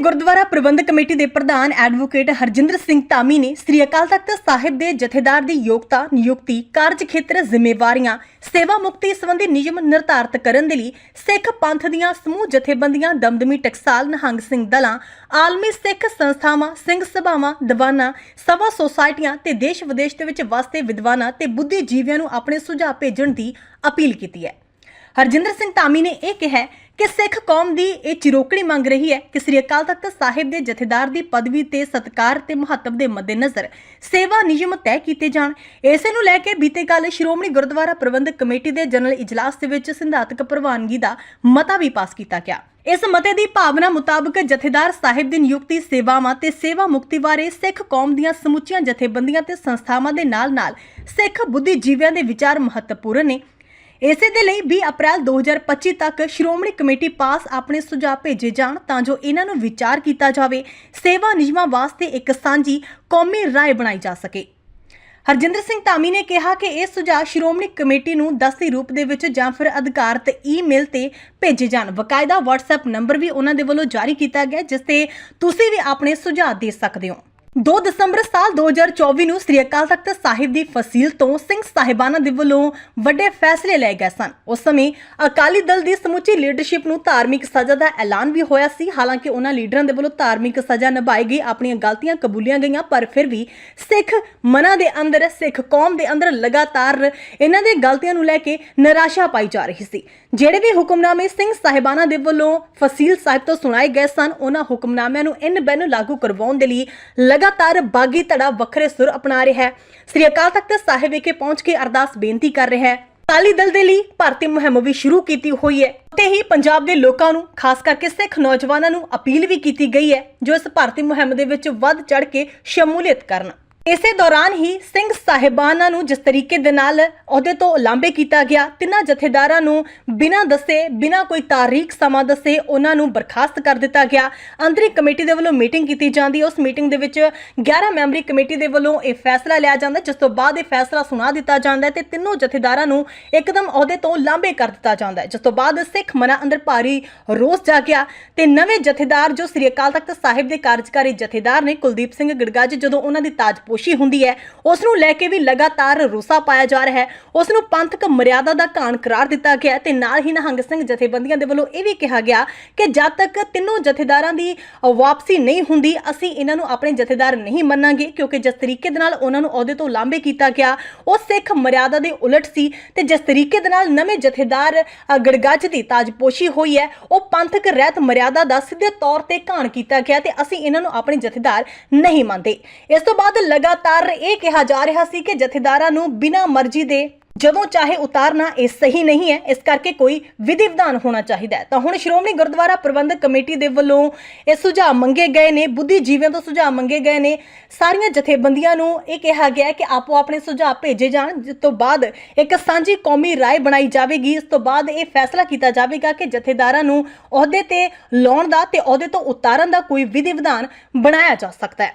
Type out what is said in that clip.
Gurdwara Prabandhak committee ਦੇ ਪ੍ਰਧਾਨ advocate Harjinder Singh Dhami ਨੇ ਸ੍ਰੀ ਅਕਾਲ ਤਖਤ ਸਾਹਿਬ ਦੇ ਜਥੇਦਾਰ ਦੀ ਯੋਗਤਾ, ਨਿਯੁਕਤੀ, ਕਾਰਜ ਖੇਤਰ, ਜ਼ਿੰਮੇਵਾਰੀਆਂ, ਸੇਵਾ ਮੁਕਤੀ ਸੰਬੰਧੀ ਨਿਯਮ ਨਿਰਧਾਰਤ ਕਰਨ ਦੇ ਲਈ ਸਿੱਖ ਪੰਥ ਦੀਆਂ ਸਮੂਹ ਜਥੇਬੰਦੀਆਂ ਦਮਦਮੀ ਟਕਸਾਲ ਨਿਹੰਗ ਸਿੰਘ ਦਲਾਂ, ਆਲਮੀ ਸਿੱਖ ਸੰਸਥਾਵਾਂ, ਸਿੰਘ ਸਭਾਵਾਂ, ਦੀਵਾਨਾਂ, ਸਭਾ ਸੁਸਾਇਟੀਆਂ ਤੇ ਦੇਸ਼ ਵਿਦੇਸ਼ ਦੇ ਵਿੱਚ ਵਸਦੇ ਵਿਦਵਾਨਾਂ ਤੇ ਬੁੱਧੀਜੀਵੀਆਂ ਨੂੰ ਆਪਣੇ ਸੁਝਾਅ ਭੇਜਣ ਦੀ ਅਪੀਲ ਕੀਤੀ ਹੈ। ਹਰਜਿੰਦਰ ਸਿੰਘ ਧਾਮੀ ਨੇ ਇਹ ਕਿਹਾ ਕਿ ਸਿੱਖ ਕੌਮ ਦੀ ਇਹ ਚਿਰੋਕਣੀ ਮੰਗ ਰਹੀ ਹੈ ਕਿ ਸ੍ਰੀ ਅਕਾਲ ਤਖਤ ਸਾਹਿਬ ਦੇ ਜਥੇਦਾਰ ਦੀ ਪਦਵੀ ਤੇ ਸਤਕਾਰ ਤੇ ਮਹੱਤਵ ਦੇ ਮੱਦੇਨਜ਼ਰ ਸੇਵਾ ਨਿਯਮ ਤੈਅ ਕੀਤੇ ਜਾਣ। ਇਸੇ ਨੂੰ ਲੈ ਕੇ ਬੀਤੇ ਕੱਲ ਸ਼੍ਰੋਮਣੀ ਗੁਰਦੁਆਰਾ ਪ੍ਰਬੰਧਕ ਕਮੇਟੀ ਦੇ ਜਨਰਲ ਇਜਲਾਸ ਦੇ ਵਿੱਚ ਸਿਧਾਂਤਕ ਪ੍ਰਵਾਨਗੀ ਦਾ ਮਤਾ ਵੀ ਪਾਸ ਕੀਤਾ ਗਿਆ। ਇਸ ਮਤੇ ਦੀ ਭਾਵਨਾ ਮੁਤਾਬਕ ਜਥੇਦਾਰ ਸਾਹਿਬ ਦੀ ਨਿਯੁਕਤੀ ਸੇਵਾਵਾਂ ਤੇ ਸੇਵਾ ਮੁਕਤੀ ਬਾਰੇ ਸਿੱਖ ਕੌਮ ਦੀਆਂ ਸਮੁੱਚੀਆਂ ਜਥੇਬੰਦੀਆਂ ਤੇ ਸੰਸਥਾਵਾਂ ਦੇ ਨਾਲ-ਨਾਲ ਸਿੱਖ ਬੁੱਧੀਜੀਵੀਆਂ ਦੇ ਵਿਚਾਰ ਮਹੱਤਵਪੂਰਨ ਨੇ। ਇਸੇ ਦੇ ਲਈ 20 ਅਪ੍ਰੈਲ 2025 ਤੱਕ ਸ਼੍ਰੋਮਣੀ ਕਮੇਟੀ ਪਾਸ ਆਪਣੇ ਸੁਝਾਅ ਭੇਜੇ ਜਾਣ ਤਾਂ ਜੋ ਇਹਨਾਂ ਨੂੰ ਵਿਚਾਰ ਕੀਤਾ ਜਾਵੇ, ਸੇਵਾ ਨਿਯਮਾਂ ਵਾਸਤੇ ਇੱਕ ਸਾਂਝੀ ਕੌਮੀ ਰਾਏ ਬਣਾਈ ਜਾ ਸਕੇ। ਹਰਜਿੰਦਰ ਸਿੰਘ ਧਾਮੀ ਨੇ ਕਿਹਾ ਕਿ ਇਹ ਸੁਝਾਅ ਸ਼੍ਰੋਮਣੀ ਕਮੇਟੀ ਨੂੰ ਦਸਤੀ ਰੂਪ ਦੇ ਵਿੱਚ ਜਾਂ ਫਿਰ ਅਧਿਕਾਰਤ ਈਮੇਲ ਤੇ ਭੇਜੇ ਜਾਣ। ਬਕਾਇਦਾ WhatsApp ਨੰਬਰ ਵੀ ਉਹਨਾਂ ਦੇ ਵੱਲੋਂ ਜਾਰੀ ਕੀਤਾ ਗਿਆ, ਜਿਸ ਤੇ ਤੁਸੀਂ ਵੀ ਆਪਣੇ ਸੁਝਾਅ ਦੇ ਸਕਦੇ ਹੋ। 2 ਦਸੰਬਰ ਸਾਲ 2024 ਨੂੰ ਸ੍ਰੀ ਅਕਾਲ ਤਖਤ ਸਾਹਿਬ ਦੀ ਫਸੀਲ ਤੋਂ ਸਿੰਘ ਸਾਹਿਬਾਨਾਂ ਦੇ ਵੱਲੋਂ ਵੱਡੇ ਫੈਸਲੇ ਲਏ ਗਏ ਸਨ। ਉਸ ਸਮੇਂ ਅਕਾਲੀ ਦਲ ਦੀ ਸਮੁੱਚੀ ਲੀਡਰਸ਼ਿਪ ਨੂੰ ਧਾਰਮਿਕ ਸਜ਼ਾ ਦਾ ਐਲਾਨ ਵੀ ਹੋਇਆ ਸੀ। ਹਾਲਾਂਕਿ ਉਹਨਾਂ ਲੀਡਰਾਂ ਦੇ ਵੱਲੋਂ ਧਾਰਮਿਕ ਸਜ਼ਾ ਨਿਭਾਈ ਗਈ, ਆਪਣੀਆਂ ਗਲਤੀਆਂ ਕਬੂਲੀਆਂ ਗਈਆਂ, ਪਰ ਫਿਰ ਵੀ ਸਿੱਖ ਮਨਾਂ ਦੇ ਅੰਦਰ, ਸਿੱਖ ਕੌਮ ਦੇ ਅੰਦਰ ਲਗਾਤਾਰ ਇਹਨਾਂ ਦੇ ਗਲਤੀਆਂ ਨੂੰ ਲੈ ਕੇ ਨਿਰਾਸ਼ਾ ਪਾਈ ਜਾ ਰਹੀ ਸੀ। ਜਿਹੜੇ ਵੀ ਹੁਕਮਨਾਮੇ ਸਿੰਘ ਸਾਹਿਬਾਨਾਂ ਦੇ ਵੱਲੋਂ ਫਸੀਲ ਸਾਹਿਬ ਤੋਂ ਸੁਣਾਏ ਗਏ ਸਨ, ਉਹਨਾਂ ਹੁਕਮਨਾਮਿਆਂ ਨੂੰ ਇਨ ਬੈਨ ਲਾਗੂ ਕਰਵਾਉਣ ਦੇ ਲਈ ਲਗਾਤਾਰ ਬਾਗੀ ਧੜਾ ਵੱਖਰੇ ਸੁਰ ਅਪਣਾ ਰਿਹਾ ਹੈ। ਸ੍ਰੀ ਅਕਾਲ ਤਖਤ ਸਾਹਿਬ ਵਿਖੇ ਪਹੁੰਚ ਕੇ ਅਰਦਾਸ ਬੇਨਤੀ ਕਰ ਰਿਹਾ ਹੈ। ਅਕਾਲੀ ਦਲ ਦੇ ਲਈ ਭਾਰਤੀ ਮੁਹਿੰਮ ਵੀ ਸ਼ੁਰੂ ਕੀਤੀ ਹੋਈ ਹੈ। ਤੇ ਹੀ ਪੰਜਾਬ ਦੇ ਲੋਕਾਂ ਨੂੰ, ਖਾਸ ਕਰਕੇ ਸਿੱਖ ਨੌਜਵਾਨਾਂ ਨੂੰ ਅਪੀਲ ਵੀ ਕੀਤੀ ਗਈ ਹੈ, ਜੋ ਇਸ ਭਾਰਤੀ ਮੁਹਿੰਮ ਦੇ ਵਿੱਚ ਵੱਧ ਚੜ ਕੇ ਸ਼ਮੂਲੀਅਤ ਕਰਨ। ਇਸੇ ਦੌਰਾਨ ਹੀ ਸਿੰਘ ਸਾਹਿਬਾਨਾਂ ਨੂੰ ਜਿਸ ਤਰੀਕੇ ਦੇ ਨਾਲ ਅਹੁਦੇ ਤੋਂ ਲਾਂਬੇ ਕੀਤਾ ਗਿਆ, ਤਿੰਨਾਂ ਜਥੇਦਾਰਾਂ ਨੂੰ ਬਿਨਾਂ ਦੱਸੇ, ਬਿਨਾਂ ਕੋਈ ਤਾਰੀਖ ਸਮਾਂ ਦੱਸੇ ਉਹਨਾਂ ਨੂੰ ਬਰਖਾਸਤ ਕਰ ਦਿੱਤਾ ਗਿਆ। ਅੰਤਰੀ ਕਮੇਟੀ ਦੇ ਵੱਲੋਂ ਮੀਟਿੰਗ ਕੀਤੀ ਜਾਂਦੀ, ਉਸ ਮੀਟਿੰਗ ਦੇ ਵਿੱਚ 11 ਮੈਂਬਰੀ ਕਮੇਟੀ ਦੇ ਵੱਲੋਂ ਇਹ ਫੈਸਲਾ ਲਿਆ ਜਾਂਦਾ, ਜਿਸ ਤੋਂ ਬਾਅਦ ਇਹ ਫੈਸਲਾ ਸੁਣਾ ਦਿੱਤਾ ਜਾਂਦਾ ਹੈ ਤੇ ਤਿੰਨੋਂ ਜਥੇਦਾਰਾਂ ਨੂੰ ਇੱਕਦਮ ਅਹੁਦੇ ਤੋਂ ਲਾਂਭੇ ਕਰ ਦਿੱਤਾ ਜਾਂਦਾ ਹੈ। ਜਿਸ ਤੋਂ ਬਾਅਦ ਸਿੱਖ ਮਨਾਂ ਅੰਦਰ ਭਾਰੀ ਰੋਸ ਜਾਗਿਆ ਤੇ ਨਵੇਂ ਜਥੇਦਾਰ ਜੋ ਸ੍ਰੀ ਅਕਾਲ ਤਖਤ ਸਾਹਿਬ ਦੇ ਕਾਰਜਕਾਰੀ ਜਥੇਦਾਰ ਨੇ ਕੁਲਦੀਪ ਸਿੰਘ ਗੜਗਾ ਜੀ ਜਦੋਂ ਉਹਨਾਂ ਦੀ ਤਾਜਪੋਸ਼ੀ ਹੁੰਦੀ ਹੈ। ਉਸ ਨੂੰ ਲੈ ਕੇ ਵੀ ਲਗਾਤਾਰ ਰੋਸਾ ਪਾਇਆ ਜਾ ਰਿਹਾ ਹੈ। ਉਸ ਨੂੰ ਪੰਥਕ ਮਰਿਆਦਾ ਦਾ ਘਾਣ ਕਰਾਰ ਦਿੱਤਾ ਗਿਆ ਤੇ ਨਾਲ ਹੀ ਨਿਹੰਗ ਸਿੰਘ ਜਥੇਬੰਦੀਆਂ ਦੇ ਵੱਲੋਂ ਇਹ ਵੀ ਕਿਹਾ ਗਿਆ ਕਿ ਜਦ ਤੱਕ ਤਿੰਨੋਂ ਜਥੇਦਾਰਾਂ ਦੀ ਵਾਪਸੀ ਨਹੀਂ ਹੁੰਦੀ, ਅਸੀਂ ਇਹਨਾਂ ਨੂੰ ਆਪਣੇ ਜਥੇਦਾਰ ਨਹੀਂ ਮੰਨਾਂਗੇ ਕਿਉਂਕਿ ਜਿਸ ਤਰੀਕੇ ਦੇ ਨਾਲ ਉਹਨਾਂ ਨੂੰ ਅਹੁਦੇ ਤੋਂ ਲਾਂਭੇ ਕੀਤਾ ਗਿਆ, ਉਹ ਸਿੱਖ ਮਰਿਆਦਾ ਦੇ ਉਲਟ ਸੀ ਤੇ ਜਿਸ ਤਰੀਕੇ ਦੇ ਨਾਲ ਨਵੇਂ ਜਥੇਦਾਰ ਗੜਗੱਜ ਦੀ ਤਾਜਪੋਸ਼ੀ ਹੋਈ ਹੈ, ਉਹ ਪੰਥਕ ਰਹਿਤ ਮਰਿਆਦਾ ਦਾ ਸਿੱਧੇ ਤੌਰ ਤੇ ਘਾਣ ਕੀਤਾ ਗਿਆ ਤੇ ਅਸੀਂ ਇਹਨਾਂ ਨੂੰ ਆਪਣੇ ਜਥੇਦਾਰ ਨਹੀਂ ਮੰਨਦੇ। ਇਸ ਤੋਂ ਬਾਅਦ ਲਗਾਤਾਰ ਇਹ ਕਿਹਾ ਜਾ ਰਿਹਾ ਸੀ ਕਿ ਜਥੇਦਾਰਾਂ ਨੂੰ ਬਿਨਾਂ ਮਰਜ਼ੀ ਦੇ ਜਦੋਂ ਚਾਹੇ ਉਤਾਰਨਾ ਇਹ ਸਹੀ ਨਹੀਂ ਹੈ, ਇਸ ਕਰਕੇ ਕੋਈ ਵਿਧੀ ਵਿਧਾਨ ਹੋਣਾ ਚਾਹੀਦਾ ਹੈ। ਤਾਂ ਹੁਣ ਸ਼੍ਰੋਮਣੀ ਗੁਰਦੁਆਰਾ ਪ੍ਰਬੰਧਕ ਕਮੇਟੀ ਦੇ ਵੱਲੋਂ ਇਹ ਸੁਝਾਅ ਮੰਗੇ ਗਏ ਨੇ, ਬੁੱਧੀਜੀਵੀਆਂ ਤੋਂ ਸੁਝਾਅ ਮੰਗੇ ਗਏ ਨੇ। ਸਾਰੀਆਂ ਜਥੇਬੰਦੀਆਂ ਨੂੰ ਇਹ ਕਿਹਾ ਗਿਆ ਹੈ ਕਿ ਆਪੋ ਆਪਣੇ ਸੁਝਾਅ ਭੇਜੇ ਜਾਣ, ਜਿਸ ਤੋਂ ਬਾਅਦ ਇੱਕ ਸਾਂਝੀ ਕੌਮੀ ਰਾਏ ਬਣਾਈ ਜਾਵੇਗੀ। ਇਸ ਤੋਂ ਬਾਅਦ ਇਹ ਫੈਸਲਾ ਕੀਤਾ ਜਾਵੇਗਾ ਕਿ ਜਥੇਦਾਰਾਂ ਨੂੰ ਅਹੁਦੇ ਤੇ ਲਾਉਣ ਦਾ ਤੇ ਅਹੁਦੇ ਤੋਂ ਉਤਾਰਨ ਦਾ ਕੋਈ ਵਿਧੀ ਵਿਧਾਨ ਬਣਾਇਆ ਜਾ ਸਕਦਾ ਹੈ।